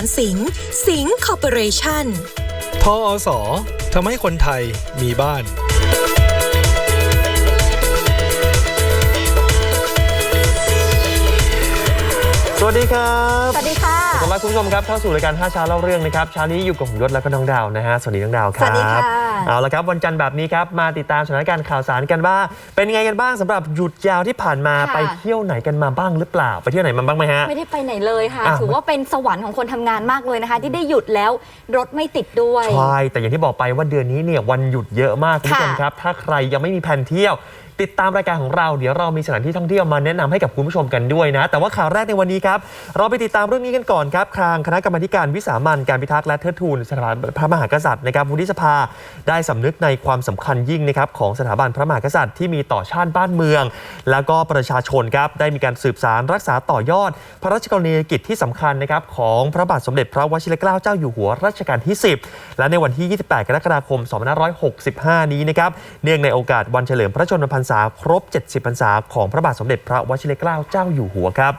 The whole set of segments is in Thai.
านเรามาตรฐานสิงห์สิงห์คอร์ปอเรชั่นทออสอทำให้คนไทยมีบ้านสวัสดีครับสวัสดีค่ะต้อนรับคุณผู้ชมครับเข้าสู่รายการ5เช้าเล่าเรื่องนะครับเช้านี้อยู่กับผมยศและก็น้องดาวนะฮะ สวัสดีน้องดาวครับ สวัสดีค่ะ เอาละครับวันจันทร์แบบนี้ครับมาติดตามสถานการณ์ข่าวสารกันว่า เป็นยังไงกันบ้างสำหรับหยุดยาวที่ผ่านมาค่ะ ไปเที่ยวไหนกันมาบ้างหรือเปล่า ไปเที่ยวไหนมาบ้างไหมฮะ ไม่ได้ไปไหนเลยค่ะอะถือว่าเป็นสวรรค์ของคนทำงานมากเลยนะคะ ที่ได้หยุดแล้วรถไม่ติดด้วย ใช่แต่อย่างที่บอกไปว่าเดือนนี้เนี่ยวันหยุดเยอะมากคุณผู้ชมค่ะ ครับ ถ้าใครยังไม่มีแผนเที่ยว ติดตามรายการของเราเดี๋ยวเรามีสถานที่ท่องเที่ยวมาแนะนำให้กับคุณผู้ชมกันด้วยนะ แต่ว่าข่าวแรกในวันนี้ครับ เราไปติดตามเรื่องนี้กันก่อนครับทางคณะกรรมาธิการวิสามันการพิทักษ์และเทิดทูนสถาบันพระมหากษัตริย์นะครับวุฒิสภาได้สำนึกในความสำคัญยิ่งนะครับของสถาบันพระมหากษัตริย์ที่มีต่อชาติบ้านเมือง แล้วก็ประชาชนครับได้มีการสืบสารรักษาต่อยอด พระราชกรณียกิจที่สำคัญนะครับของพระบาทสมเด็จพระวชิรเกล้าเจ้าอยู่หัวรัชกาลที่ 10 และในวันที่ 28 กรกฎาคม 2565 นี้นะครับเนื่องในโอกาสวันเฉลิมพระชนมพรรษาครบ 70 พรรษาของพระบาทสมเด็จพระวชิรเกล้าเจ้าอยู่หัวครับ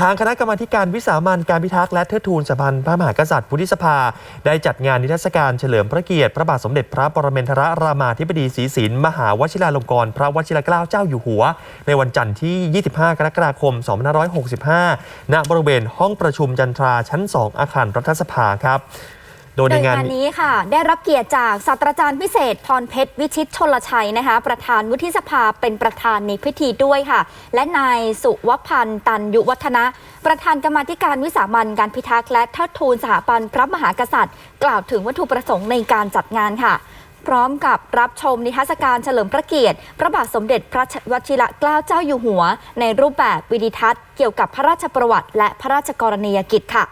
ทางคณะกรรมการวิสามันการพิทักษ์และเทิดทูนสถาบันพระมหากษัตริย์วุฒิสภา ได้จัดงานนิทรรศการเฉลิมพระเกียรติ พระบาทสมเด็จพระปรเมนทรรามาธิบดีศรีสินมหาวชิราลงกรณ์พระวชิรเกล้าเจ้าอยู่หัว ในวันจันทร์ที่ 25 กรกฎาคม 2565 ณบริเวณห้องประชุมจันทราชั้น 2 อาคารรัฐสภาครับ โดยในงานนี้ค่ะ ได้รับเกียรติจากศาสตราจารย์พิเศษ พรเพชรวิชิตชนลชัยนะคะ ประธานวุฒิสภาเป็นประธานในพิธีด้วยค่ะ และนายสุวพันธ์ตันยุวัฒนะ ประธานกรรมาธิการวิสามันการพิทักษ์และเทิดทูนสถาบันพระมหากษัตริย์ กล่าวถึงวัตถุประสงค์ในการจัดงานค่ะพร้อมกับรับชมนิทรรศการเฉลิมพระเกียรติ พระบาทสมเด็จพระวชิรเกล้าเจ้าอยู่หัว ในรูปแบบวิดิทัศน์เกี่ยวกับพระราชประวัติ และพระราชกรณียกิจค่ะ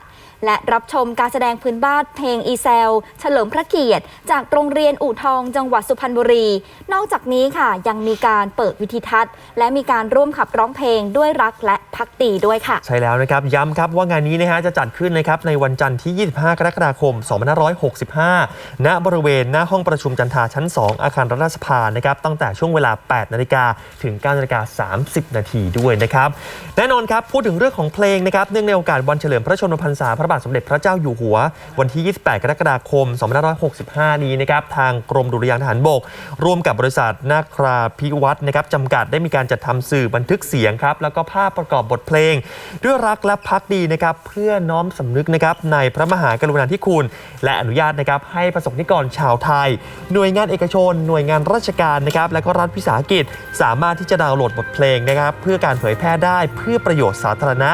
และรับชมการแสดงพื้นบ้านเพลงอีเซล เฉลิมพระเกียรติ จากโรงเรียนอู่ทองจังหวัดสุพรรณบุรี นอกจากนี้ค่ะยังมีการเปิดวิธีทัศน์ และมีการร่วมขับร้องเพลงด้วยรักและพักดีด้วยค่ะ ใช่แล้วนะครับย้ำครับว่างานนี้นะฮะจะจัดขึ้นนะครับในวันจันทร์ที่ 25 กรกฎาคม 2565 ณ บริเวณหน้าห้องประชุมจันทาชั้น 2 อาคารรัฐสภานะครับตั้งแต่ช่วงเวลา 8 นาฬิกาถึง 9 นาฬิกา 30 นาทีด้วยนะครับแน่นอนครับพูดถึงเรื่องของเพลงนะครับเนื่องในโอกาสวันเฉลิมพระชนมพรรษาพระบาทสมเด็จพระเจ้าอยู่หัว วันที่ 28 กรกฎาคม 2565 นี้นะครับทางกรมดุริยางทหารบก ร่วมกับบริษัทนาคราพิวัตรนะครับจำกัดได้มีการจัดทำสื่อบันทึกเสียงครับแล้วก็ภาพประกอบบทเพลง ด้วยรักและพักดีนะครับเพื่อน้อมสำนึกนะครับในพระมหากรุณาธิคุณ และอนุญาตนะครับให้ประสบนิกรชาวไทย หน่วยงานเอกชน หน่วยงานราชการนะครับและก็รัฐวิสาหกิจ สามารถที่จะดาวน์โหลดบทเพลงนะครับเพื่อการเผยแพร่ได้เพื่อประโยชน์สาธารณะ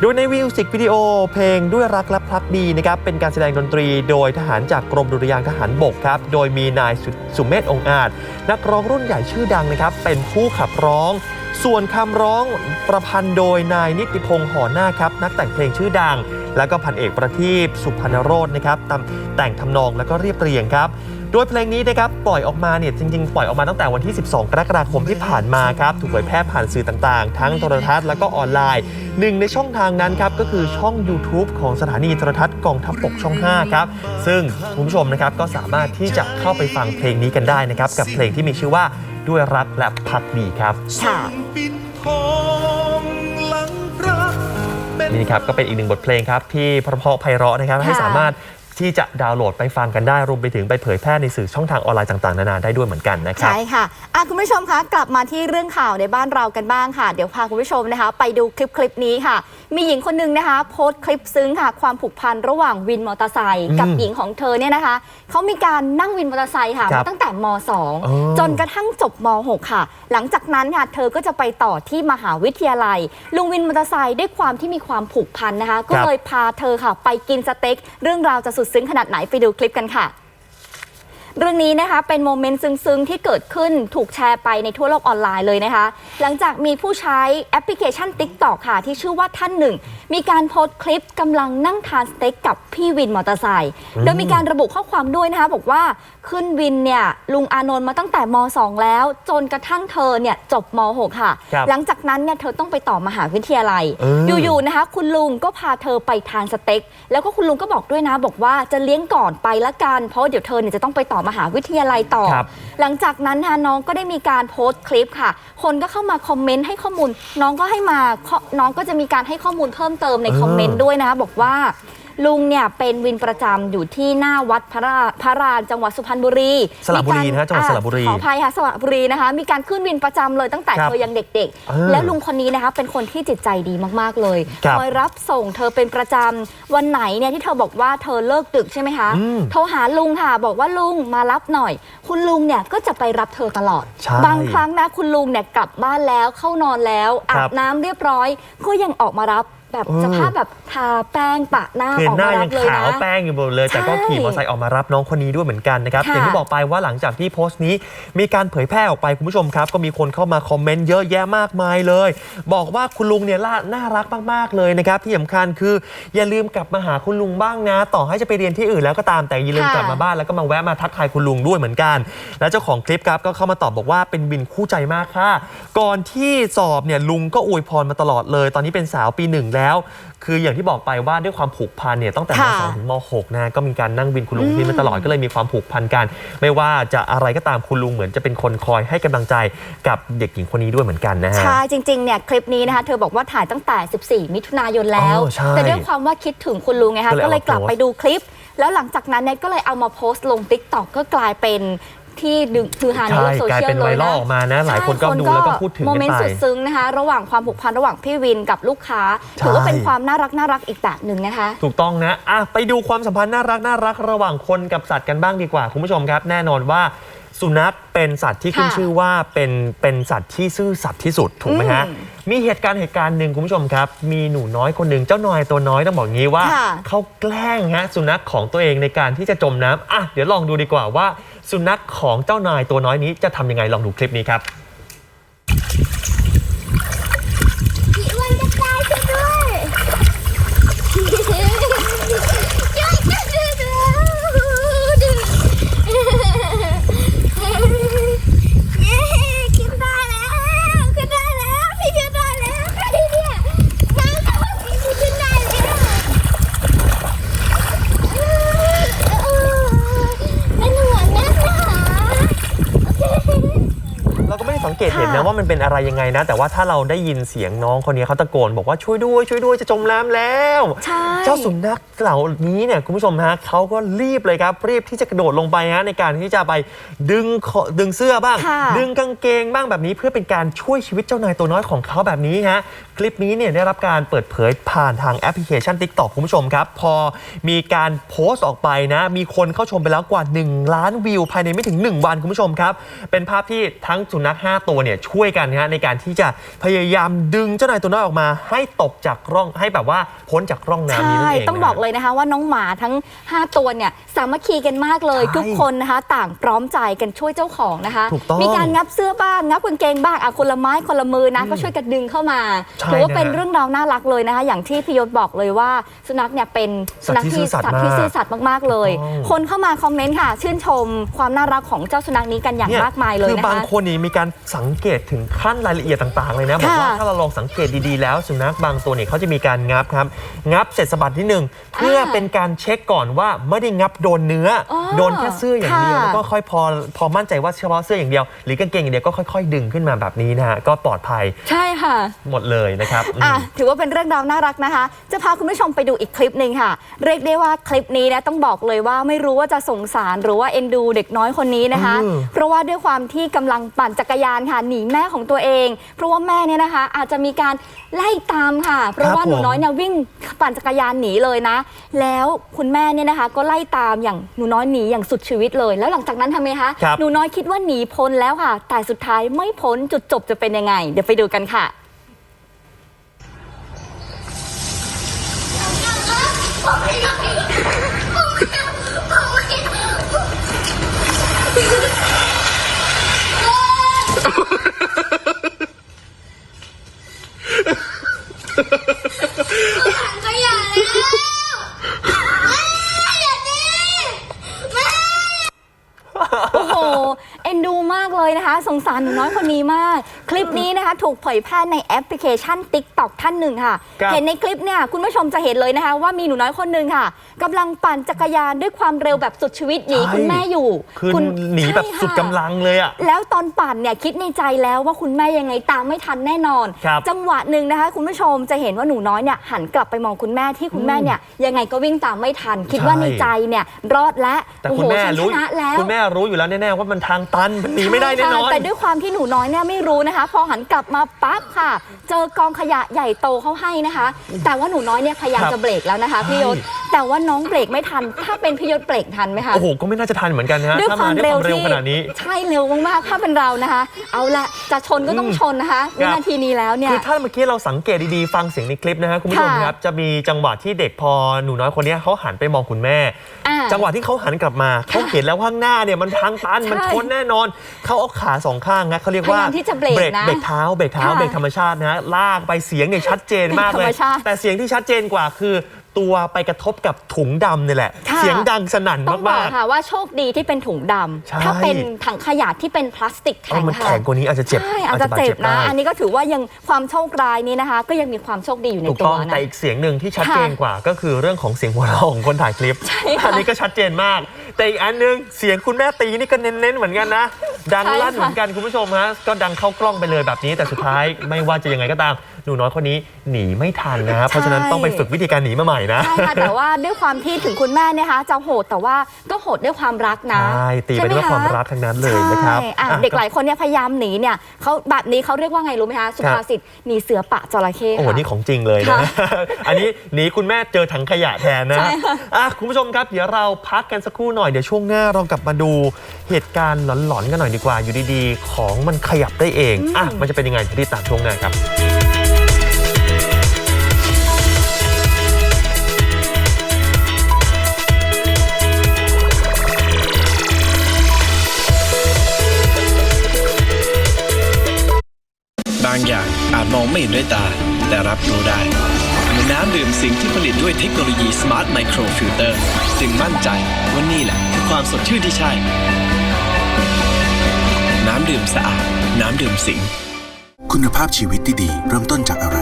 โดยในมิวสิกวิดีโอเพลงด้วยรักและพักดีนะครับเป็นการแสดงดนตรีโดยทหารจากกรมดุริยางทหารบกครับโดยมีนายสุสุเมธองอาจ นักร้องรุ่นใหญ่ชื่อดังนะครับเป็นผู้ขับร้องส่วนคำร้องประพันธ์โดยนายนิติพงษ์หอหน้าครับ นักแต่งเพลงชื่อดัง แล้วก็พันเอกประทีปสุพรรณโรจน์นะครับแต่งทำนองแล้วก็เรียบเรียงครับ ดยเพลงนี้นะครับปล่อยออกมาเนี่ยจริง ๆ ปล่อยออกมาตั้งแต่วันที่ 12 กรกฎาคมที่ผ่านมาครับถูกเผยแพร่ผ่านสื่อต่างๆ ทั้งโทรทัศน์แล้วก็ออนไลน์หนึ่งในช่องทางนั้นครับก็คือช่อง YouTube ของสถานีโทรทัศน์กองทัพบกช่อง 5 ครับ ซึ่งคุณผู้ชมนะครับก็สามารถที่จะเข้าไปฟังเพลงนี้กันได้นะครับกับเพลงที่มีชื่อว่าด้วยรักและพักดีครับค่ะปิดทองหลังพระเป็นนี่ครับก็เป็นอีกหนึ่งบทเพลงครับที่เพราะๆไพเราะนะครับให้ค่ะสามารถ ที่จะดาวน์โหลดไปฟังกันได้รวมไปถึงไปเผยแพร่ในสื่อช่องทางออนไลน์ต่างๆนานาได้ด้วยเหมือนกันนะครับ ใช่ค่ะอะคุณผู้ชมคะกลับมาที่เรื่องข่าวในบ้านเรากันบ้างค่ะ เดี๋ยวพาคุณผู้ชมนะคะ ไปดูคลิปคลิปนี้ค่ะ มีหญิงคนหนึ่งนะคะ โพสต์คลิปซึ้งค่ะ ความผูกพันระหว่างวินมอเตอร์ไซค์กับอืมหญิงของเธอเนี่ยนะคะเขามีการนั่งวินมอเตอร์ไซค์ค่ะครับมาตั้งแต่มอ๋อ2จนกระทั่งจบม 6 ค่ะ หลังจากนั้นค่ะเธอก็จะไปต่อที่มหาวิทยาลัย ลุงวินมอเตอร์ไซค์ด้วยความที่มีความผูกพันนะคะ ก็ครับเลยพาเธอค่ะ ไปกินสเต็กเรื่องราวจะสุดซึ้งขนาดไหนไปดูคลิปกันค่ะ เรื่องนี้นะคะเป็นโมเมนต์ซึ้งๆ ที่เกิดขึ้นถูกแชร์ไปในทั่วโลกออนไลน์เลยนะคะ หลังจากมีผู้ใช้แอปพลิเคชัน TikTok ค่ะ ที่ชื่อว่าท่านหนึ่ง มีการโพสต์คลิปกำลังนั่งทานสเต็กกับพี่วินมอเตอร์ไซค์โดยมีการระบุข้อความด้วยนะคะ บอกว่าขึ้นวินเนี่ยลุงอานนท์มาตั้งแต่ม 2 แล้ว จนกระทั่งเธอเนี่ยจบม 6 ค่ะครับหลังจากนั้นเนี่ยเธอต้องไปต่อมหาวิทยาลัยเออออยู่ๆนะคะ คุณลุงก็พาเธอไปทานสเต็กแล้วก็คุณลุงก็บอกด้วยนะบอกว่าจะเลี้ยงก่อนไปละกันเพราะเดี๋ยวเธอเนี่ยจะต้องไปต่อมหาวิทยาลัยต่อ ครับ หลังจากนั้นนะคะน้องก็ได้มีการโพสต์คลิปค่ะ คนก็เข้ามาคอมเมนต์ให้ข้อมูล น้องก็ให้มาข้อน้องก็จะมีการให้ข้อมูลเพิ่มเติมในเออคอมเมนต์ด้วยนะคะบอกว่า ลุงเนี่ยเป็นวินประจำอยู่ที่หน้าวัดพระราพระรานจังหวัดสุพรรณบุรีสระบุรีนะฮะจังหวัดอ่สระบุรีขออภัยค่ะสระบุรีนะคะ มีการขึ้นวินประจำเลยตั้งแต่ครับเธอยังเด็ก เออๆ แล้วลุงคนนี้นะคะเป็นคนที่จิตใจดีมากๆเลยครับคอยรับส่งเธอเป็นประจำวันไหนเนี่ยที่เธอบอกว่าเธอเลิกดึกใช่ไหมคะ อืมโทรหาลุงค่ะ บอกว่าลุงมารับหน่อย คุณลุงเนี่ยก็จะไปรับเธอตลอด ใช่บางครั้งนะคุณลุงเนี่ยกลับบ้านแล้วเข้านอนแล้วครัอาบบน้ำเรียบร้อย ก็ยังออกมารับ แบบเออสภาพแบบทาแป้งปะหน้าคือออกหน้ามารัยับงเลยขาวนะ แป้งอยู่หมดเลย แต่ก็ใช่ขี่มอเตอร์ไซค์ออกมารับน้องคนนี้ด้วยเหมือนกันนะครับ ค่ะอย่างที่บอกไปว่าหลังจากที่โพสต์นี้ มีการเผยแพร่ออกไปคุณผู้ชมครับ ก็มีคนเข้ามาคอมเมนต์เยอะแยะมากมายเลย บอกว่าคุณลุงเนี่ยล่าน่ารักมากๆเลยนะครับ ที่สำคัญคือ อย่าลืมกลับมาหาคุณลุงบ้างนะ ต่อให้จะไปเรียนที่อื่นแล้วก็ตามแต่อย่าลืมค่ะ กลับมาบ้านแล้วก็มาแวะมาทักทายคุณลุงด้วยเหมือนกัน แล้วเจ้าของคลิปครับก็เข้ามาตอบบอกว่าเป็นวินคู่ใจมากค่ะ ก่อนที่สอบเนี่ยลุงก็อวยพรมาตลอดเลย ตอนนี้เป็นสาวปีหนึ่งแล้ว คืออย่างที่บอกไปว่าด้วยความผูกพันเนี่ยตั้งแต่มค่ะ สองถึงมหกนะก็มีการนั่งวินคุณลุงที่มาตลอดก็เลยมีความผูกพันกัน ไม่ว่าจะอะไรก็ตามคุณลุงเหมือนจะเป็นคนคอยให้กำลังใจกับเด็กหญิงคนนี้ด้วยเหมือนกันนะฮะ ใช่จริงๆเนี่ยคลิปนี้นะคะเธอบอกว่าถ่ายตั้งแต่ 14 มิถุนายนแล้ว อ๋อใช่แต่ด้วยความว่าคิดถึงคุณลุงไงคะก็เลยก็เลยกลับเอามาโพสต์ ไปดูคลิป แล้วหลังจากนั้นเนี่ยก็เลยเอามาโพสต์ลง t ิ k t o k ก็กลายเป็น ที่ดึงคือฮาในใช่โลกโซกลายเชียลเป็นเลไวยรัลนะ ออกมานะ หลายคนก็ดูแล้วก็พูดถึงโมกันเมนต์ไป สุดซึ้งนะคะ ระหว่างความผูกพันระหว่างพี่วินกับลูกค้า ใช่ ถือว่าเป็นความน่ารักน่ารักอีกแบบหนึ่งนะคะ ถูกต้องนะอะไปดูความสัมพันธ์น่ารักน่ารักระหว่างคนกับสัตว์กันบ้างดีกว่า คุณผู้ชมครับ แน่นอนว่า สุนัขเป็นสัตว์ที่ขึ้นค่ะชื่อว่าเป็นเป็นสัตว์ที่ซื่อสัตย์ที่สุดถูกไหมฮะอืมมีเหตุการณ์เหตุการณ์หนึ่งคุณผู้ชมครับ มีหนูน้อยคนหนึ่งเจ้านอยตัวน้อยต้องบอกงี้ว่า ค่ะ เขาแกล้งฮะสุนัขของตัวเองในการที่จะจมน้ำอะเดี๋ยวลองดูดีกว่าว่า สุนัขของเจ้านายตัวน้อยนี้จะทำยังไงลองดูคลิปนี้ครับ พี่อ้วนจะตายช่วยด้วยช่วยกันเย้ขึ้นได้แล้วขึ้นได้แล้วพี่ขึ้นได้แล้วใครเนี่ยน้ำท่วมพี่ขึ้นได้แล้วเป็นห่วงนะโอเค เราก็ไม่ได้สังเกตเห็นนะ ค่ะ ว่ามันเป็นอะไรยังไงนะ แต่ว่าถ้าเราได้ยินเสียงน้องคนนี้เขาตะโกน บอกว่าช่วยด้วย ช่วยด้วยจะจมน้ำแล้ว ใช่ เจ้าสุนัขเหล่านี้เนี่ยคุณผู้ชมฮะเขาก็รีบเลยครับ รีบที่จะกระโดดลงไปฮะในการที่จะไปดึงคอดึงเสื้อบ้าง ค่ะ ดึงกางเกงบ้างแบบนี้เพื่อเป็นการช่วยชีวิตเจ้านายตัวน้อยของเขาแบบนี้ฮะคลิปนี้เนี่ยได้รับการเปิดเผยผ่านทางแอปพลิเคชัน TikTok คุณผู้ชมครับ พอมีการโพสต์ออกไปนะ มีคนเข้าชมไปแล้วกว่า 1 ล้านวิวภายในไม่ถึง 1 วันคุณผู้ชมครับ เป็นภาพที่ทั้งสุนัข5ตัวเนี่ยช่วยกันฮะในการที่จะพยายามดึงเจ้านายตัวน้อยออกมา ให้ตกจากร่องให้แบบว่าพ้นจากร่องน้ำนี้นั่นใช่เองต้องนะบอกเลยนะคะว่าน้องหมาทั้ง 5 ตัวเนี่ยสามัคคีกันมากเลยใช่ทุกคนนะคะต่างพร้อมใจกันช่วยเจ้าของนะคะ ถูกต้องมีการงับเสื้อบ้างงับกางเกงบ้างอะคนละไม้คนละมือนะก็ช่วยกันดึงเข้ามาใช่ถือว่านะเป็นเรื่องราวน่ารักเลยนะคะ อย่างที่พี่ยศบอกเลยว่า สุนัขเนี่ยเป็นสุนัขที่สัตว์ที่ซื่อสัตย์สัตว์ที่มากซื่อสัตย์มากๆเลย ถูกต้อง คนเข้ามาคอมเมนต์ค่ะ ชื่นชมความน่ารักของเจ้าสุนัขนี้กันอย่างนี่มากมายเลยคือนะบางคะ คนนี่มีการสังเกตถึงขั้นรายละเอียดต่างๆเลยนะบอกว่าค่ะถ้าเราลองสังเกตดีๆแล้วสุนัขบางตัวเนี่ยเขาจะมีการงับครับ งับเสร็จสะบัดนิดนึงเพื่อเป็นการเช็คก่อนว่าไม่ได้งับโดนเนื้อออโดนแค่เสื้ออย่างเดียวค่ะแล้วก็ค่อยพอพอมั่นใจว่าเฉพาะเสื้ออย่างเดียว หรือกางเกงอย่างเดียวก็ค่อย ๆ ดึงขึ้นมาแบบนี้นะฮะก็ปลอดภัยใช่ค่ะหมดเลยนะครับอืมอะถือว่าเป็นเรื่องราวน่ารักนะคะ จะพาคุณผู้ชมไปดูอีกคลิปหนึ่งค่ะ เรียกได้ว่าคลิปนี้นะต้องบอกเลยว่าไม่รู้ว่าจะสงสารหรือว่าเอ็นดูเด็กน้อยคนนี้นะคะอืมเพราะว่าด้วยความที่กำลังปั่นจักรยานค่ะหนีแม่ของตัวเอง เพราะว่าแม่เนี่ยนะคะ อาจจะมีการไล่ตามค่ะ เพราะว่าหนูน้อยเนี่ยวิ่งปั่นจักรยานหนีเลยนะ แล้วคุณแม่เนี่ยนะคะ ก็ไล่ตามอย่างหนูน้อยหนีอย่างสุดชีวิตเลย แล้วหลังจากนั้นทำไมคะครับหนูน้อยคิดว่าหนีพ้นแล้วค่ะ แต่สุดท้ายไม่พ้นจุดจบจะเป็นยังไง เดี๋ยวไปดูกันค่ะ หนูน้อยคนนี้มาก ลิปนี้นะคะถูกเผยแพร่ในแอปพลิเคชัน TikTok ท่านหนึ่งค่ะ ครับ เห็นในคลิปเนี่ยคุณผู้ชมจะเห็นเลยนะคะ ว่ามีหนูน้อยคนหนึ่งค่ะกำลังปั่นจักรยานด้วยความเร็วแบบสุดชีวิตหนีคุณแม่อยู่คือณหนีแบบใช่ค่ะ สุดกำลังเลยอะ แล้วตอนปั่นเนี่ยคิดในใจแล้วว่าคุณแม่ยังไงตามไม่ทันแน่นอน ครับจังหวะหนึ่งนะคะ คุณผู้ชมจะเห็นว่าหนูน้อยเนี่ยหันกลับไปมองคุณแม่ที่คุณแม่เนี่ยยังไงก็วิ่งตามไม่ทัน คิดว่าใช่ ในใจเนี่ยรอดแล้วแต่โอ้คุณโหแม่ฉันชรู้นะแล้วคุณแม่รู้อยู่แล้วแน่ๆว่ามันทางตันมันหนีไม่ได้แน่นอน ใช่ค่ะแต่ด้วยความที่หนูน้อยเนี่ยไม่รู้นะคะพอหันกลับมาปั๊บค่ะ เจอกองขยะใหญ่โตเขาให้นะคะ แต่ว่าหนูน้อยเนี่ยพยายามครับจะเบรกแล้วนะคะพี่ยศใช่แต่ว่าน้องเบรกไม่ทัน ถ้าเป็นพี่ยศเบรกทันไหมคะโอ้โหก็ไม่น่าจะทันเหมือนกันนะฮะด้วยถ้าความด้วยเร็วความเร็วที่ขนาดนี้ใช่เร็วมากๆถ้าเป็นเรานะคะ เอาละจะชนก็ต้องชนนะคะวินาทีนี้แล้วเนี่ยคือถ้าเมื่อกี้เราสังเกตดีๆฟังเสียงในคลิปนะฮะคุณผู้ชมค่ะครับจะมีจังหวะที่เด็กพอหนูน้อยคนเนี้ยเขาหันไปมองคุณแม่อ่าจังหวะที่เขาหันกลับมาเขาเห็นแล้วข้างหน้าเนี่ยมันทางตันใช่มันชนแน่นอนเขาเอาขาสองข้างนะเขาเรียกว่าพยายามที่จะเบรกนะ เบรกเท้าเบรกเท้าค่ะเบรกธรรมชาตินะฮะลากไปเสียงเนี่ยชัดเจนมากเลธรย รมชาติแต่เสียงที่ชัดเจนกว่าคือ ตัวไปกระทบกับถุงดำนี่แหละ ค่ะ เสียงดังสนั่นต้องบอมาก กค่ะว่าโชคดีที่เป็นถุงดใช่ำถ้าเป็นถังขยะที่เป็นพลาสติกๆเอแข็องมันค่ะแข็งกว่านี้อาจจะเจ็บใช่อาจจะเจ็บนะ ได้อันนี้ก็ถือว่ายังความโชคร้ายนี้นะคะ ก็ยังมีความโชคดีอยู่ในถูกตัต้วองนะ แต่อีกเสียงหนึ่งที่ชัดเจนค่ะกว่า ก็คือเรื่องของเสียงหัวเราะของคนถ่ายคลิป ใช่ค่ะ อันนี้ก็ชัดเจนมาก แต่อีกอันหนึงเสียงคุณแม่ตีนี่ก็เน้นๆเหมือนกันนะ ดังลั่นเหมือนกันคุณผู้ชมฮะก็ดังเข้ากล้องไปเลยแบบนี้แต่สุดท้ายไม่ว่าจะยังไงก็ตาม หนูน้อยคนนี้หนีไม่ทันนะฮะเพราะฉะนั้นต้องไปฝึกวิธีการหนีมาใหม่นะ ใช่ค่ะแต่ว่าด้วยความที่ถึงคุณแม่เนยนะคะจะโหดแต่ว่าก็โหดด้วยความรักนะ ใช่ตีไปใช่หด้วยความรักทั้งนั้นเลยนะครับใช่อะอะเด็กหลายคนเนี่ยพยายามหนีเนี่ยเขาแบบนี้เขาเรียกว่าไงรู้ไหมคะสุภาษิตหนีเสือปะจระเข้โอ้โหค่ะนี่ของจริงเลยนะค่ะอันนี้หนีคุณแม่เจอถังขยะแทนนะใช่ค่ะอะคุณผู้ชมครับเดี๋ยวเราพักกันสักครู่หน่อยเดี๋ยวช่วงหน้าเรากลับมาดูเหตุการณ์หลอนๆกันหน่อยดีกว่าอยู่ดีๆ ของมันขยับได้เองอะมันจะเป็นยังไงที่ตามช่วงหน้าครับ บางอย่างอาจมองไม่เห็นด้วยตา แต่รับรู้ได้เมือน้ำดื่มสิงที่ผลิตด้วยเทคโนโลยี Smart Micro Filter จึงมั่นใจว่านี่แหละคือความสดชื่นที่ใช่ น้ำดื่มสะอาด น้ำดื่มสิง คุณภาพชีวิตที่ดีเริ่มต้นจากอะไร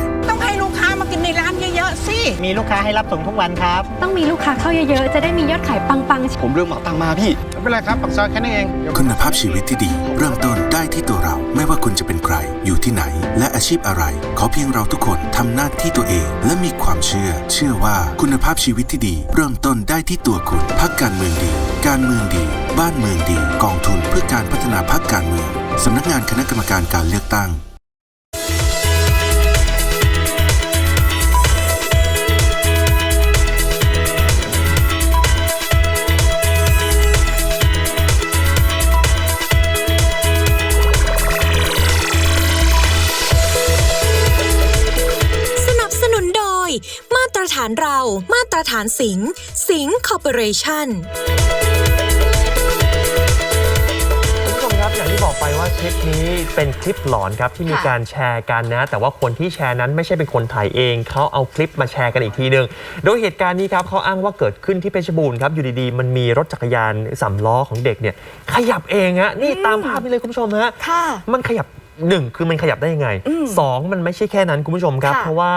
สิ มีลูกค้าให้รับส่งทุกวันครับ ต้องมีลูกค้าเข้าเยอะๆ จะได้มียอดขายปังๆ ผมเรื่องเหมาตังมาพี่ ไม่เป็นไรครับปักซอยแค่นี้เอง คุณภาพชีวิตที่ดี เริ่มต้นได้ที่ตัวเรา ไม่ว่าคุณจะเป็นใคร อยู่ที่ไหน และอาชีพอะไร ขอเพียงเราทุกคนทำหน้าที่ตัวเอง และมีความเชื่อ เชื่อว่าคุณภาพชีวิตที่ดี เริ่มต้นได้ที่ตัวคุณพักการเมืองดี การเมืองดี บ้านเมืองดี กองทุนเพื่อการพัฒนาพักการเมืองสำนักงานคณะกรรมการการเลือกตั้ง ฐานเรา มาตรฐานสิงห์สิงห์คอร์ปอเรชั่น คุณผู้ชมครับอย่างที่บอกไปว่าคลิปนี้เป็นคลิปหลอนครับที่มีค่ะ การแชร์กันนะ แต่ว่าคนที่แชร์นั้นไม่ใช่เป็นคนถ่ายเองเขาเอาคลิปมาแชร์กันอีกทีหนึ่งโดยเหตุการณ์นี้ครับเขาอ้างว่าเกิดขึ้นที่เพชรบูรณ์ครับอยู่ดีๆ มันมีรถจักรยานสามล้อของเด็กเนี่ยขยับเองฮะนี่ตามภาพนี้เลยคุณผู้ชมฮะ ค่ะ มันขยับหนึ่งคือมันขยับได้ยังไงอืมสองมันไม่ใช่แค่นั้นคุณผู้ชมครับ ค่ะเพราะว่า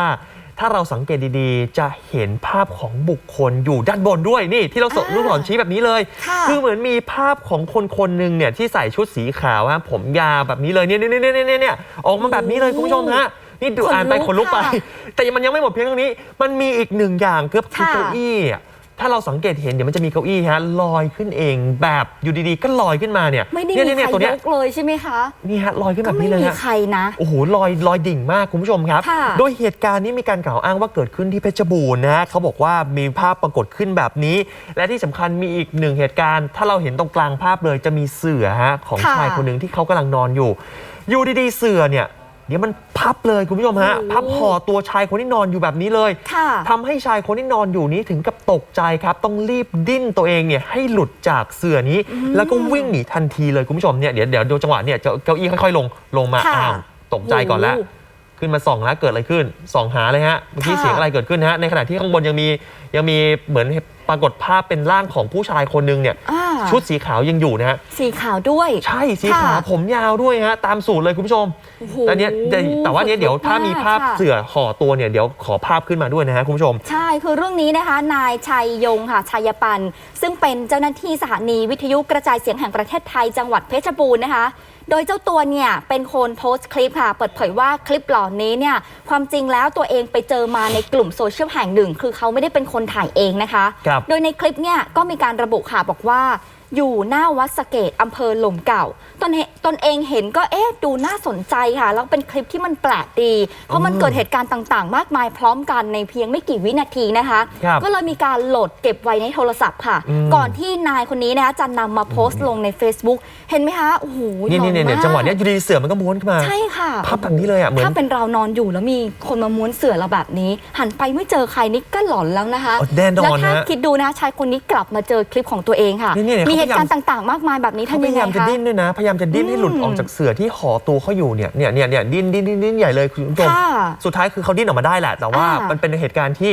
ถ้าเราสังเกตดีๆ จะเห็นภาพของบุคคลอยู่ด้านบนด้วยนี่ ที่เราสอ่าลูกศรชี้แบบนี้เลย ค่ะคือเหมือนมีภาพของคนคนหนึ่งเนี่ยที่ใส่ชุดสีขาวฮะผมยาวแบบนี้เลยเนี่ยเนี่ยเนี่ยเนี่ยเนี่ยออกมาแบบนี้เลยคุณผู้ชมฮะนี่ดูขนลุกอ่านไปขนลุกไป ค่ะแต่มันยังไม่หมดเพียงเท่านี้ มันมีอีกหนึ่งอย่างคือคือค่ะ เก้าอี้อะ ถ้าเราสังเกตเห็นเดี๋ยวมันจะมีเก้าอี้ฮะลอยขึ้นเองแบบอยู่ดีๆ ก็ลอยขึ้นมาเนี่ยไม่ได้เนี่ยมีเนี่ยใครตัวเนี้ยยกเลยใช่ไหมคะนี่ฮะลอยขึ้นก็แบบไม่นี้เลยมีฮะใครนะโอ้โหลอยลอยดิ่งมากคุณผู้ชมครับค่ะโดยเหตุการณ์นี้มีการกล่าวอ้างว่าเกิดขึ้นที่เพชรบูรณ์นะฮะเขาบอกว่ามีภาพปรากฏขึ้นแบบนี้ และที่สำคัญมีอีกหนึ่งเหตุการณ์ ถ้าเราเห็นตรงกลางภาพเลยจะมีเสือฮะของค่ะชายคนหนึ่งที่เขากำลังนอนอยู่ อยู่ดีๆเสือเนี่ย เดี๋ยวมันพับเลยคุณผู้ชมฮะโอ้โหพับห่อตัวชายคนที่นอนอยู่แบบนี้เลยค่ะทำให้ชายคนที่นอนอยู่นี้ถึงกับตกใจครับ ต้องรีบดิ้นตัวเองเนี่ยให้หลุดจากเสื่อนี้ แล้วก็วิ่งหนีทันทีเลยคุณผู้ชมเนี่ยเดี๋ยวเดี๋ยวดูจังหวะเนี่ยเก้าอี้ค่อยๆลงลงมาค่ะอ้าวตกใจก่อนแล้วโอ้โหขึ้นมาส่องแล้วเกิดอะไรขึ้นส่องหาเลยฮะเมื่อกี้ค่ะเสียงอะไรเกิดขึ้นฮะในขณะที่ข้างบนยังมียังมีเหมือน ปรากฏภาพเป็นร่างของผู้ชายคนหนึงเนี่ยอ่าชุดสีขาวยังอยู่นะฮะสีขาวด้วย ใช่สีค่ะขาวผมยาวด้วยฮะตามสูตรเลยคุณผู้ชมโอ้โหแต่เนี้ยแต่แต่ว่าเนี้ยเดี๋ยวถ้ามีภาพค่ะ เสือห่อตัวเนี่ยเดี๋ยวขอภาพขึ้นมาด้วยนะฮะคุณผู้ชม ใช่คือเรื่องนี้นะคะ นายชัยยงค่ะชัยปัน ซึ่งเป็นเจ้าหน้าที่สถานีวิทยุกระจายเสียงแห่งประเทศไทยจังหวัดเพชรบูรณ์นะคะ โดยเจ้าตัวเนี่ยเป็นคนโพสต์คลิปค่ะ เปิดเผยว่าคลิปเหล่านี้เนี่ยความจริงแล้วตัวเองไปเจอมาในกลุ่มโซเชียลแห่งหนึ่ง คือเขาไม่ได้เป็นคนถ่ายเองนะคะ ครับ โดยในคลิปเนี่ยก็มีการระบุค่ะบอกว่า อยู่หน้าวัดสะเกตอำเภอหล่มเก่า ตนเองตนเองเห็นก็เอ๊ะดูน่าสนใจค่ะ แล้วเป็นคลิปที่มันแปลกดี เพราะมันเกิดเหตุการณ์ต่าง ๆ มากมายพร้อมกันในเพียงไม่กี่วินาทีนะคะ ครับก็เลยมีการโหลดเก็บไว้ในโทรศัพท์ค่ะ อืม ก่อนที่นายคนนี้นะคะจะนำมาโพสต์ลงใน Facebook เห็นไหมคะโอ้โหนี่หล่นี่อเนี่ยมากจังหวะเนี้ยอยู่ดีๆเสือมันก็ม้วนขึ้นมาใช่ค่ะ ภาพแบบนี้เลยอะเหมือน ถ้าเป็นเรานอนอยู่แล้วมีคนมาม้วนเสื่อเราแบบนี้ หันไปไม่เจอใครนี่ก็หลอนแล้วนะคะอ๋อแน่นอนแล้วถ้าฮะคิดดูนะชายคนนี้กลับมาเจอคลิปของตัวเองค่ะ นี่เนี่ยมีเขาเหพยายามตุการณ์ต่างๆ มากมายแบบนี้เขาทำพยังยาไงยามจะคะ ดิ้นด้วยนะ พยายามจะดิ้นให้หลุดอืมออกจากเสือที่ห่อตัวเขาอยู่เนี่ยเนี่ยเนี่ยเนี่ยดิ้นดิ้นดิ้นดิ้นใหญ่เลยคุณผู้ชมค่ะสุดท้ายคือเขาดิ้นออกมาได้แหละ แต่ว่าอ่ามั มันเป็นเหตุการณ์ที่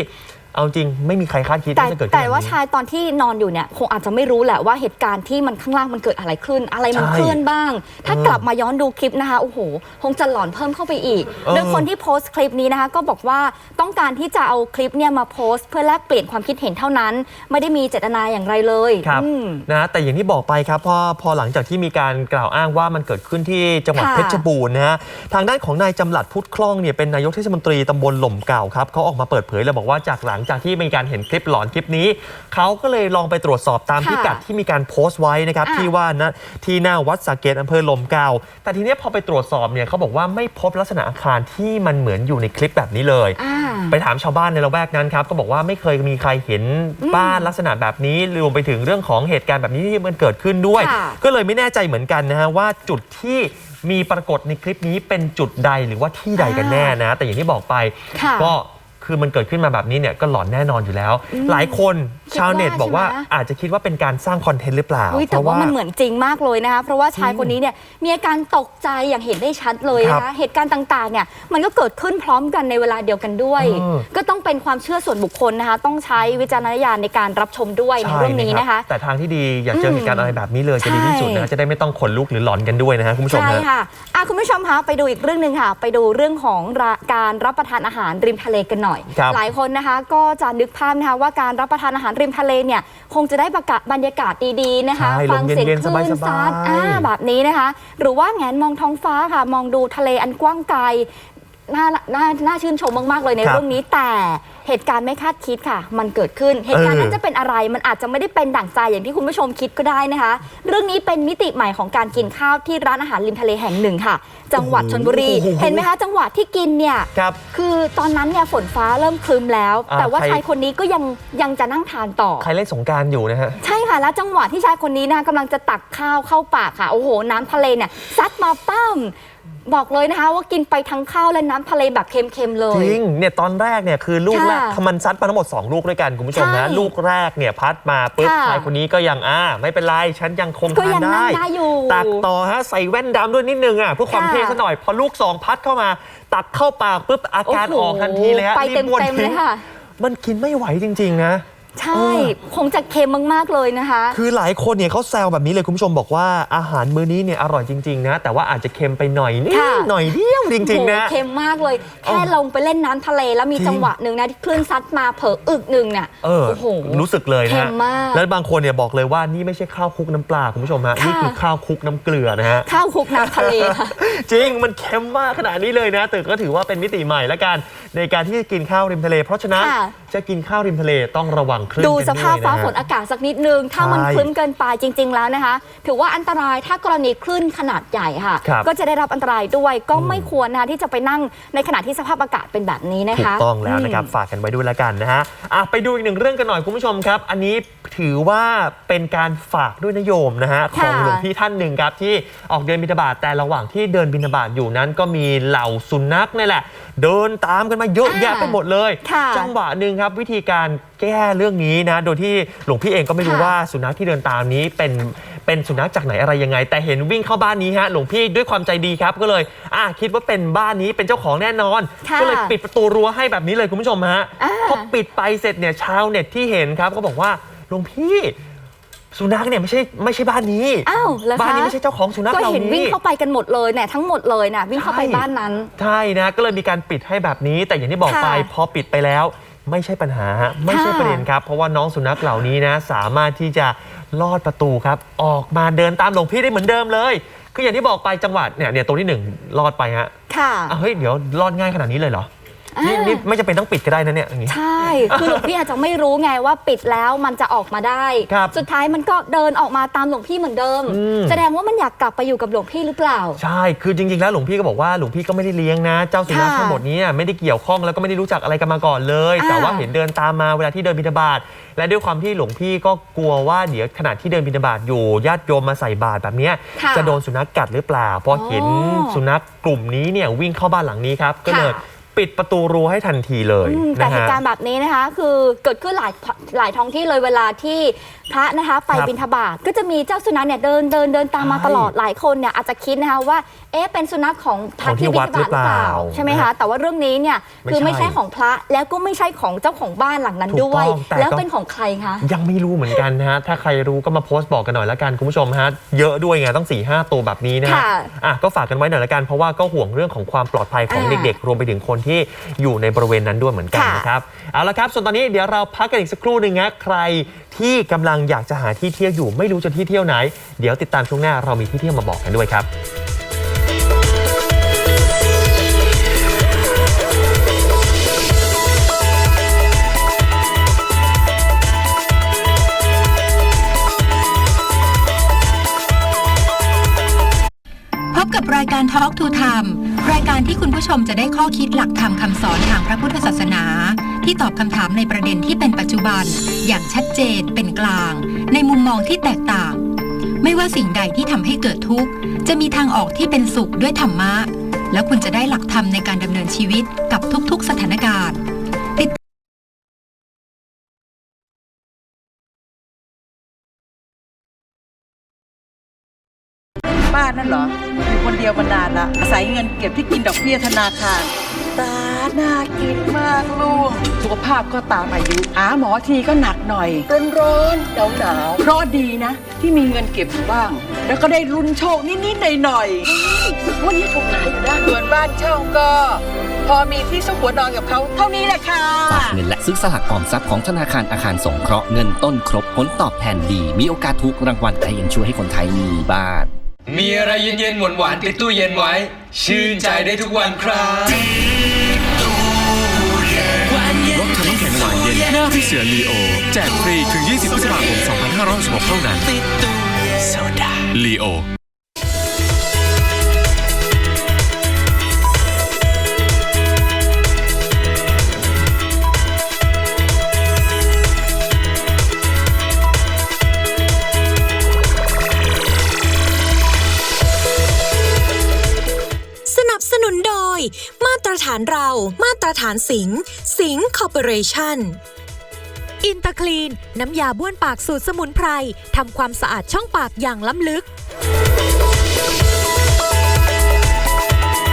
เอาจริงไม่มีใครคาดคิดแต่ว่าจะเกิดขึ้นแต่ว่าบบนี้ ชายตอนที่นอนอยู่เนี่ยคงอาจจะไม่รู้แหละว่าเหตุการณ์ที่มันข้างล่างมันเกิดอะไรขึ้น อะไรมันใช่เคลื่อนบ้าง ถ้าเออกลับมาย้อนดูคลิปนะคะโอ้โหคงจะหลอนเพิ่มเข้าไปอีก เออ โดยคนที่โพสต์คลิปนี้นะคะ ก็บอกว่าต้องการที่จะเอาคลิปเนี่ยมาโพสต์ เพื่อแลกเปลี่ยนความคิดเห็นเท่านั้น ไม่ได้มีเจตนาอย่างไรเลยครับอืม นะแต่อย่างที่บอกไปครับพอพอหลังจากที่มีการกล่าวอ้างว่ามันเกิดขึ้นที่จังหวัดค่ะ เพชรบูรณ์นะฮะทางด้านของนายจำหลัดพุทธคล่องเนี่ยเป็นนายกเทศมนตรีตำบลหล่มเก่าครับเขาออกมาเปิดเผยเลยบอกว่าจากหลังจากที่มีการเห็นคลิปหลอนคลิปนี้ เขาก็เลยลองไปตรวจสอบตามค่ะพิกัดที่มีการโพสต์ไว้นะครับอะที่ว่านะที่หน้าวัดสาเกตอำเภอหล่มเก่าแต่ทีเนี้ยพอไปตรวจสอบเนี่ยเขาบอกว่าไม่พบลักษณะอาคารที่มันเหมือนอยู่ในคลิปแบบนี้เลย อ่า ไปถามชาวบ้านในละแวกนั้นครับก็บอกว่าไม่เคยมีใครเห็นบ้านลักษณะแบบนี้รวมไปถึงเรื่องของเหตุการณ์แบบนี้ที่มันเกิดขึ้นด้วย ค่ะ ก็เลยไม่แน่ใจเหมือนกันนะฮะว่าจุดที่มีปรากฏในคลิปนี้เป็นจุดใดหรือว่าที่ใดกันแน่นะ แต่อย่างที่บอกไป ค่ะ ก็ คือมันเกิดขึ้นมาแบบนี้เนี่ยก็หลอนแน่นอนอยู่แล้วอืมหลายคนคิดชาวเน็ตว่าบอกว่าใช่ไหมอาจจะคิดว่าเป็นการสร้างคอนเทนต์หรือเปล่าอุ๊ยแต่ว่ามันเหมือนจริงมากเลยนะคะเพราะว่าชายคนนี้เนี่ยมีอาการตกใจอย่างเห็นได้ชัดเลยนะครัคะบเหตุการณ์ต่างๆเนี่ยมันก็เกิดขึ้นพร้อมกันในเวลาเดียวกันด้วยเออก็ต้องเป็นความเชื่อส่วนบุคคลนะคะ ต้องใช้วิจารณญาณในการรับชมด้วยในเรื่องนี้นะคะ แต่ทางที่ดีอยากเจอเหตุการณ์อะไรแบบนี้เลยจะดีที่สุดใช่นะจะได้ไม่ต้องขนลุกหรือหลอนกันด้วยนะฮะคุณผู้ชมใช่นะค่ะอะคุณผู้ชมคะไปดูอีกเรื่องหนึ่งค่ะ ไปดูเรื่องของระการรับประทานอาหารริมทะเลกันหน่อยครับหลายคนนะคะก็จะนึกภาพนะคะว่าการรับประทานอาหารริมทะเลเนี่ยคงจะได้ประกาศบรรยากาศดีๆนะคะ ใช่ฟัเสียงลมเย็นๆคลื่นสบายๆ ซัดอ่าแบบนี้นะคะ หรือว่าแงนมองท้องฟ้าค่ะ มองดูทะเลอันกว้างไกล น่าน่าน่าชื่นชมมาก ๆ เลยในครับเรื่องนี้แต่เหตุการณ์ไม่คาดคิดค่ะ มันเกิดขึ้นเหตุการณ์นั้นเออจะเป็นอะไรมันอาจจะไม่ได้เป็นดั่งใจอย่างที่คุณผู้ชมคิดก็ได้นะคะ เรื่องนี้เป็นมิติใหม่ของการกินข้าวที่ร้านอาหารริมทะเลแห่งหนึ่งค่ะ จังหวัดชนบุรีโอ้โหเห็นไหมคะจังหวัดที่กินเนี่ย ครับ คือตอนนั้นเนี่ยฝนฟ้าเริ่มครึมแล้ว อ่าแต่ว่าใคร ชายคนนี้ก็ยังยังจะนั่งทานต่อ ใครเล่นสงกรารอยู่นะฮะ ใช่ค่ะ แล้วจังหวะที่ชายคนนี้นะกำลังจะตักข้าวเข้าปากค่ะ โอ้โห น้ำทะเลเนี่ยซัดมาปั้ม บอกเลยนะคะว่ากินไปทั้งข้าวและน้ำทะเลแบบเค็มๆเลย จริงเนี่ยตอนแรกเนี่ยคือลูกแรกค่ะมันซัดมาทั้งหมด 2 ลูกด้วยกันคุณผู้ชมนะ ใช่ลูกแรกเนี่ยพัดมาปุ๊บค่ะชายคนนี้ก็ยังอ่าไม่เป็นไรฉันยังคงก็ทานยังนั่ได้งได้อยู่ตักต่อฮะใส่แว่นดำด้วยนิดนึงอะเพื่อความค่ะเท่ซะหน่อยพอลูก 2 พัดเข้ามา ตักเข้าปากปุ๊บอาการโอ้โหออกทันทีเลยฮะไปรีบบ้วนเต็มๆทิ้งเลยค่ะ มันกินไม่ไหวจริง ๆ นะ ใช่ คงจะเค็มมากๆเลยนะคะ คือหลายคนเนี่ยเขาแซวแบบนี้เลยคุณผู้ชมบอกว่าอาหารมื้อนี้เนี่ยอร่อยจริงๆนะ แต่ว่าอาจจะเค็มไปหน่อยนิดค่ะ หน่อยเดียวจริงๆนะ โอ้โหเค็มมากเลย แค่ลงไปเล่นน้ำทะเลแล้วมีจริง จังหวะหนึ่งนะที่คลื่นซัดมาเผลออึกหนึ่งเนี่ยเออ โอ้โห รู้สึกเลยเค็นะมมาก แล้วบางคนเนี่ยบอกเลยว่านี่ไม่ใช่ข้าวคลุกน้ำปลาคุณผู้ชมฮะค่ะนี่คือข้าวคลุกน้ำเกลือนะฮะ ข้าวคลุกน้ำทะเลค่ะ จริง มันเค็มมากขนาดนี้เลยนะแต่ก็ถือว่าเป็นมิติใหม่ละกัน ในการที่จะกินข้าวริมทะเล เพราะฉะนั้นค่ะ จะกินข้าวริมทะเลต้องระวังคลื่นดูกันสภาพด้วยฟ้านะฝฮะนอากาศสักนิดนึง ถ้ามันใช่คลึ้มเกินไปจริง ๆ แล้วนะคะ ถือว่าอันตรายถ้ากรณีคลื่นขนาดใหญ่ค่ะ ครับ ก็จะได้รับอันตรายด้วยก็ไม่ควรนะคะที่จะไปนั่งในขณะที่สภาพอากาศเป็นแบบนี้นะถูคะกต้องแล้วนะครับฝากกันไว้ด้วยละกันนะฮะอะไปดูอีกหนึ่งเรื่องกันหน่อยคุณผู้ชมครับ อันนี้ถือว่าเป็นการฝากด้วยนโยมนะฮะของค่ะหลวงพี่ท่านหนึ่งครับที่ออกเดินบิณฑบาตแต่ระหว่างที่เดินบิณฑบาตอยู่นั้นก็มีเหล่าสุนัขนี่แหละ เดินตามกันมาเยอะแยะไปหมดเลย ค่ะจังหวะหนึ่งครับวิธีการแก้เรื่องนี้นะ โดยที่หลวงพี่เองก็ไม่รู้ค่ะ ว่าสุนัขที่เดินตามนี้เป็นเป็นสุนัขจากไหนอะไรยังไง แต่เห็นวิ่งเข้าบ้านนี้ฮะหลวงพี่ด้วยความใจดีครับก็เลยอะคิดว่าเป็นบ้านนี้เป็นเจ้าของแน่นอน ค่ะก็เลยปิดประตูรั้วให้แบบนี้เลยคุณผู้ชมฮะอ่า พอปิดไปเสร็จเนี่ยชาวเน็ตที่เห็นครับก็บอกว่าหลวงพี่ สุนัขเนี่ยไม่ใช่ไม่ใช่บ้านนี้ อ้าวเหรอคะ บ้านนี้ไม่ใช่เจ้าของสุนัขก็เหล่าเห็นวิ่งนี้เข้าไปกันหมดเลยเนี่ยทั้งหมดเลยน่ะวิ่งเข้าไปใช่ บ้านนั้น ใช่นะ ก็เลยมีการปิดให้แบบนี้ แต่อย่างที่บอกไปค่ะพอปิดไปแล้ว ไม่ใช่ปัญหาฮะไม่ใช่ค่ะประเด็นครับ เพราะว่าน้องสุนัขเหล่านี้นะ สามารถที่จะลอดประตูครับ ออกมาเดินตามหลวงพี่ได้เหมือนเดิมเลย คืออย่างที่บอกไปจังหวัดเนี่ยเนี่ยตัวที่หนึ่งลอดไปฮะค่ะ อะเฮ้ยเดี๋ยวลอดง่ายขนาดนี้เลยเหรอ นี่อ่านี่นี่ไม่จำเป็นต้องปิดก็ได้นะเนี่ยอย่างงี้ ใช่ คือหลวงพี่อาจจะไม่รู้ไงว่าปิดแล้วมันจะออกมาได้ ครับสุดท้ายมันก็เดินออกมาตามหลวงพี่เหมือนเดิม อืม แสดงว่ามันอยากกลับไปอยู่กับหลวงพี่หรือเปล่า ใช่ คือจริงๆ แล้วหลวงพี่ก็บอกว่าหลวงพี่ก็ไม่ได้เลี้ยงนะ เจ้าสุนัขค่ะทั้งหมดนี้ไม่ได้เกี่ยวข้องแล้วก็ไม่ได้รู้จักอะไรกันมาก่อนเลย อ่า แต่ว่าเห็นเดินตามมาเวลาที่เดินบิณฑบาต และด้วยความที่หลวงพี่ก็กลัวว่าเดี๋ยวขณะที่เดินบิณฑบาตอยู่ญาติโยมมาใส่บาตรแบบเนี้ยค่ะจะโดนสุนัขกัดหรือเปล่า พอเห็นอ๋อสุนัขกลุ่มนี้เนี่ยวิ่งเข้าบ้านหลังนี้ครับ ก็เลยค่ะ ปิดประตูรั้วให้ทันทีเลยอืมแต่นะเหฮะตุการณ์แบบนี้นะคะ คือเกิดขึ้นหลายหลายท้องที่เลยเวลาที่พระนะคะไปครับบิณฑบาตก็จะมีเจ้าสุนัขเนี่ยเดินเดินเดินตามมาใช่ตลอดหลายคนเนี่ยอาจจะคิดนะคะว่าเอ๊ะเป็นสุนัขของพระของที่ที่บิวัณดฑบาตหรือเปล่าหรือเปล่าใช่ไหมคะแต่ว่าเรื่องนี้เนี่ยไม่คือไม่ใช่ใช่ของพระแล้วก็ไม่ใช่ของเจ้าของบ้านหลังนั้นถูกด้วยต้องแต่แล้วก็เป็นของใครคะยังไม่รู้เหมือนกันนะฮะถ้าใครรู้ก็มาโพสต์บอกกันหน่อยละกันคุณผู้ชมฮะเยอะด้วยไงต้อง4ี่ห้าตัวแบบนี้นะฮะค่ะอะก็ฝากกันไว้หน่อยละกันเพราะว่าก็ห่วงเรื่องของความปลอดภัยของอ่าเด็กๆ รวมไปถึงคนที่อยู่ในบริเวณนั้นด้วยเหมือนกันค่ะนะครับเอาละครับส่วนตอนนี้เดี๋ยวเราพักกันอีกสักครู่หนึ่งนะใครที่กำลังอยากจะหาที่เที่ยวอยู่ไม่รู้จะที่เที่ยวไหน เดี๋ยวติดตามช่วงหน้าเรามีที่เที่ยวมาบอกกันด้วยครับพบกับรายการ Talk to Time รายการที่คุณผู้ชมจะได้ข้อคิดหลักธรรมคำสอนทางพระพุทธศาสนา ที่ตอบคำถามในประเด็นที่เป็นปัจจุบัน อย่างชัดเจนเป็นกลาง ในมุมมองที่แตกต่าง ไม่ว่าสิ่งใดที่ทำให้เกิดทุกข์ จะมีทางออกที่เป็นสุขด้วยธรรมะ แล้วคุณจะได้หลักธรรมในการดำเนินชีวิตกับทุกๆสถานการณ์ ป้านั่นเหรอ อยู่คนเดียวมานานละอาศัยเงินเก็บที่กินดอกเบี้ยธนาคาร ตาน่ากินมากลูก สุขภาพก็ตามอายุหาหมอทีก็หนักหน่อย ร้อนร้อนหนาวหนาวๆเพราะดีนะ ที่มีเงินเก็บอยู่บ้าง แล้วก็ได้ลุ้นโชคนิดๆหน่อยๆวันนี้ถูกหลายอยู่นะส่วนบ้านเช่าก็ พอมีที่ซุกหัวนอนกับเขาเท่านี้แหละค่ะ ฝากเงินและซื้อสลากออมทรัพย์ของธนาคารอาคารสงเคราะห์เงินต้นครบผลตอบแทนดี มีโอกาสถูกรางวัลไอเอ็นช่วยให้คนไทยมีบ้าน มีอะไรเย็นๆหวานๆติดตู้เย็นไว้ ชื่นใจได้ทุกวันครับรถทำน้ำแข็งหวานเย็นหน้าพี่เสือลีโอ แจกฟรีถึง 20พฤษภาคม 2566เท่านั้นลีโอาตรฐานเรา มาตรฐานสิงห์สิงห์คอร์ปอเรชั่นอินเตอร์คลีน น้ำยาบ้วนปากสูตรสมุนไพรทำความสะอาดช่องปากอย่างล้ำลึก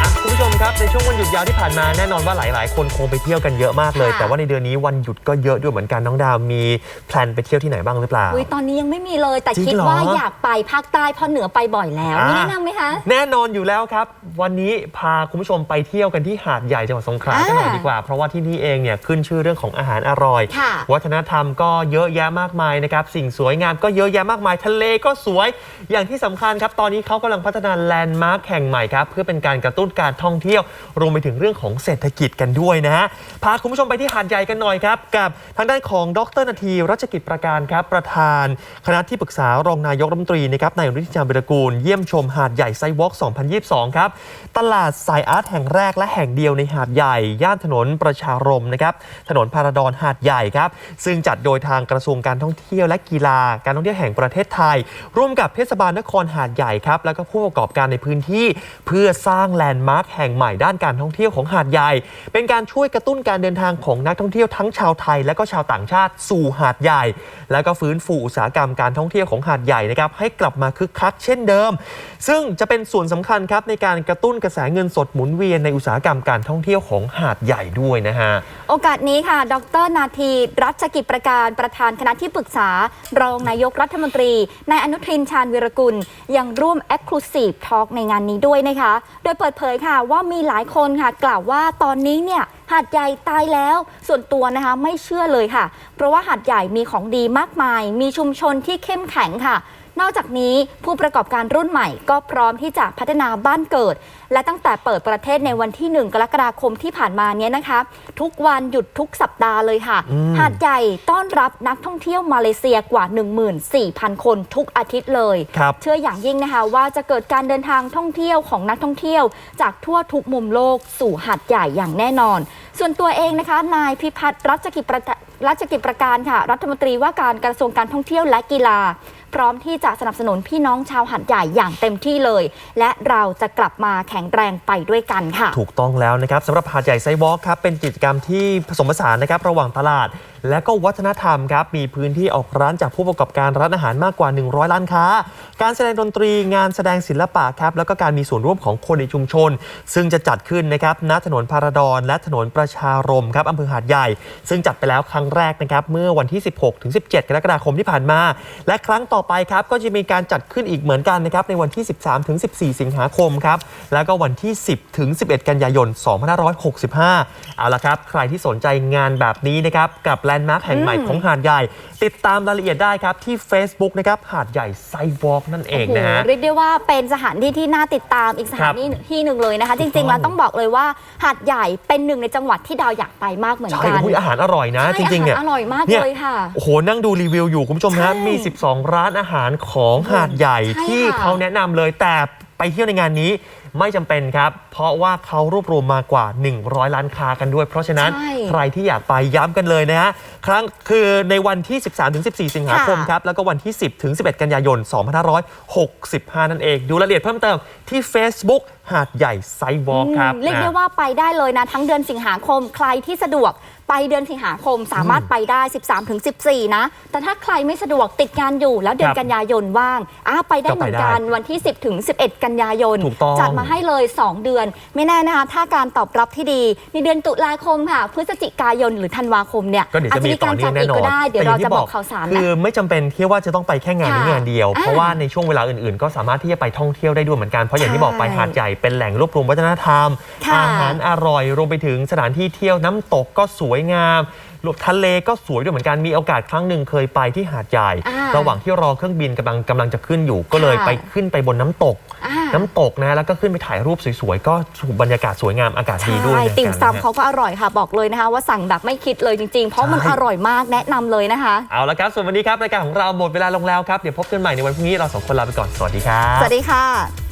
อะคุณผู้ชม ครับในช่วงวันหยุดยาวที่ผ่านมาแน่นอนว่าหลาย ๆ คนคงไปเที่ยวกันเยอะมากเลย ค่ะ แต่ว่าในเดือนนี้วันหยุดก็เยอะด้วยเหมือนกันน้องดาวมีแพลนไปเที่ยวที่ไหนบ้างหรือเปล่า อุ้ยตอนนี้ยังไม่มีเลยแต่จริงคิดเหรอว่าอยากไปภาคใต้เพราะเหนือไปบ่อยแล้วอ่ามี มีแนะนำไหมคะ แน่นอนอยู่แล้วครับ วันนี้พาคุณผู้ชมไปเที่ยวกันที่หาดใหญ่จังหวัดสงขลากันหน่อยอ่าดีกว่า เพราะว่าที่นี่เองเนี่ยขึ้นชื่อเรื่องของอาหารอร่อย ค่ะ วัฒนธรรมก็เยอะแยะมากมายนะครับสิ่งสวยงามก็เยอะแยะมากมาย ทะเลก็สวยอย่างที่สำคัญครับ ตอนนี้เขากำลังพัฒนาแลนด์มาร์คแห่งใหม่ครับ เพื่อเป็นการกระตุ้นการท่องเที่ยวรวมไปถึงเรื่องของเศรษฐกิจกันด้วยนะฮะพาคุณผู้ชมไปที่หาดใหญ่กันหน่อยครับ กับทางด้านของดรนาทีรัชกิจประการครับประธาน คณะที่ปรึกษารองนายกรัฐมนตรีนะครับนายฤทธิจามบิรกูลเยี่ยมชมหาดใหญ่ไซวอล์ก2022 ครับ ตลาดสายอาร์ตแห่งแรกและแห่งเดียวในหาดใหญ่ ย่านถนนประชารมนะครับถนนพาราดอนหาดใหญ่ครับ ซึ่งจัดโดยทางกระทรวงการท่องเที่ยวและกีฬา การท่องเที่ยวแห่งประเทศไทย ร่วมกับเทศบาลนครหาดใหญ่ครับแล้วก็ผู้ประกอบการในพื้นที่ เพื่อสร้างแลนด์มาร์คแห่งหม่ใหม่ด้านการท่องเที่ยวของหาดใหญ่ เป็นการช่วยกระตุ้นการเดินทางของนักท่องเที่ยวทั้งชาวไทย และก็ชาวต่างชาติสู่หาดใหญ่ แล้วก็ฟื้นฟูอุตสาหกรรมการท่องเที่ยวของหาดใหญ่นะครับให้กลับมาคึกคักเช่นเดิม ซึ่งจะเป็นส่วนสำคัญครับในการกระตุ้นกระแสเงินสดหมุนเวียนในอุตสาหกรรมการท่องเที่ยวของหาดใหญ่ด้วยนะฮะโอกาสนี้ค่ะ ดร นาทีรัชกิจประการประธานคณะที่ปรึกษา รองนายกรัฐมนตรีนายอนุทินชาญวิรกุลยังร่วม Exclusive Talk ในงานนี้ด้วยนะคะ โดยเปิดเผยค่ะว่ามีหลายคนค่ะ กล่าวว่าตอนนี้เนี่ยหาดใหญ่ตายแล้ว ส่วนตัวนะคะไม่เชื่อเลยค่ะ เพราะว่าหาดใหญ่มีของดีมากมาย มีชุมชนที่เข้มแข็งค่ะ นอกจากนี้ผู้ประกอบการรุ่นใหม่ก็พร้อมที่จะพัฒนาบ้านเกิด และตั้งแต่เปิดประเทศในวันที่ 1 กรกฎาคมที่ผ่านมาเนี้ยนะคะ ทุกวันหยุดทุกสัปดาห์เลยค่ะอืมหาดใหญ่ต้อนรับนักท่องเที่ยวมาเลเซียกว่า 14,000 คนทุกอาทิตย์เลยครับเชื่ออย่างยิ่งนะคะว่าจะเกิดการเดินทางท่องเที่ยวของนักท่องเที่ยว จากทั่วทุกมุมโลกสู่หาดใหญ่อย่างแน่นอน ส่วนตัวเองนะคะ นายพิพัฒน์รัชกิจประรัชกิจประการค่ะ รัฐมนตรีว่าการกระทรวงการท่องเที่ยวและกีฬา พร้อมที่จะสนับสนุนพี่น้องชาวหัดใหญ่อย่างเต็มที่เลย และเราจะกลับมาแข็งแรงไปด้วยกันค่ะ ถูกต้องแล้วนะครับสำหรับหาดใหญ่ไซวอล์กครับเป็นกิจกรรมที่ผสมผสานนะครับระหว่างตลาด และก็วัฒนธรรมครับมีพื้นที่ออกร้านจากผู้ประกอบการร้านอาหารมากกว่า 100 ร้านค้า การแสดงดนตรีงานแสดงศิลปะครับแล้วก็การมีส่วนร่วมของคนในชุมชน ซึ่งจะจัดขึ้นนะครับณถนนพาราดอนและถนนประชารมครับอำเภอหาดใหญ่ ซึ่งจัดไปแล้วครั้งแรกนะครับเมื่อวันที่ 16ถึง17 กรกฎาคมที่ผ่านมา และครั้งต่อไปครับก็จะมีการจัดขึ้นอีกเหมือนกันนะครับในวันที่ 13ถึง14 สิงหาคมครับแล้วก็วันที่ 10ถึง11 กันยายน 2565 เอาละครับ ใครที่สนใจงานแบบนี้นะครับกับลนด์มาร์คแห่งใหม่อืมของหาดใหญ่ ติดตามรายละเอียดได้ครับที่ Facebook นะครับหาดใหญ่ไซวอล์กนั่นเองนะฮะโโหเรียกได้ว่าเป็นสถานที่ที่น่าติดตามอีกสถานที่ที่หนึ่งเลยนะคะ จริงๆแล้วต้องบอกเลยว่าหาดใหญ่เป็นหนึ่งในจังหวัดที่ดาวอยากไปมากเหมือนใช่กันโอ้ยอาหารอร่อยนะใช่จริงๆเนี่ยอาหารอร่อยมากนี่เลยค่ะโอ้โหนั่งดูรีวิวอยู่คุณผู้ชมฮะใช่มี 12 ร้านอาหารของหาดใหญ่ใช่ที่ค่ะเขาแนะนำเลยแต่ไปเที่ยวในงานนี้ ไม่จำเป็นครับ เพราะว่าเขารวบรวมมากว่า 100 ล้านค้ากันด้วย เพราะฉะนั้นใช่ ใครที่อยากไปย้ำกันเลยนะฮะ ครั้งคือในวันที่ 13-14 สิงหาคมค่ะ ครับ แล้วก็วันที่ 10-11 กันยายน 2565 นั่นเอง ดูรายละเอียดเพิ่มเติมที่ Facebook หาดใหญ่ไซวอล์กครับอืมเรียกได้นะว่าไปได้เลยนะ ทั้งเดือนสิงหาคมใครที่สะดวกไปเดือนสิงหาคมสามารถไปได้ 13ถึง14 นะ แต่ถ้าใครไม่สะดวกติดงานอยู่แล้วเดือนครับกันยายนว่างอะไปได้ก็เหไปมือนได้กันวันที่ 10ถึง11 กันยายน ถูกต้องจัดมาให้เลย 2 เดือน ไม่แน่นะคะ ถ้าการตอบรับที่ดี ในเดือนตุลาคมค่ะ พฤศจิกายนหรือธันวาคมเนี่ยก็เดี๋ยวอาจจะจะมีมีต่กาอรเนื่จัอดงแน่อีกนอก็นได้เดี๋ยวแต่อเราย่างจะที่บอกข่าวสารคืนะอไม่จำเป็นที่ว่าจะต้องไปแค่งานนี้ค่ะงานเดียว เพราะว่าในช่วงเวลาอื่นๆ ก็สามารถที่จะไปท่องเที่ยวได้ด้วยเหมือนกันเพราะอย่างที่บอกไปใช่หาดใหญ่เป็นแหล่งรวบรวมวัฒนธรรม ค่ะอาหารอร่อยรวมไปถึงสถานที่เที่ยวน้ำตกก็สวยงามรวมทะเลก็สวยด้วยเหมือนกันมีโอกาสครั้งหนึ่งเคยไปที่หาดใหญ่ อ่า ระหว่างที่รอเครื่องบินกำลังกำลังจะขึ้นอยู่ ก็เลยค่ะไปขึ้นไปบนน้ำตก อ่า น้ำตกนะแล้วก็ขึ้นไปถ่ายรูปสวยๆก็บรรยากาศสวยงามอากาศดีด้วยใช่เหมือนกันติ่มนะฮะ ซำเขาก็อร่อยค่ะบอกเลยนะคะ ว่าสั่งแบบไม่คิดเลยจริง ๆ เพราะมันใช่ อร่อยมากแนะนำเลยนะคะ เอาละครับ ส่วนวันนี้ครับรายการของเราหมดเวลาลงแล้วครับ เดี๋ยวพบกันใหม่ในวันพรุ่งนี้เราสองคนลาไปก่อน สวัสดีครับ สวัสดีค่ะ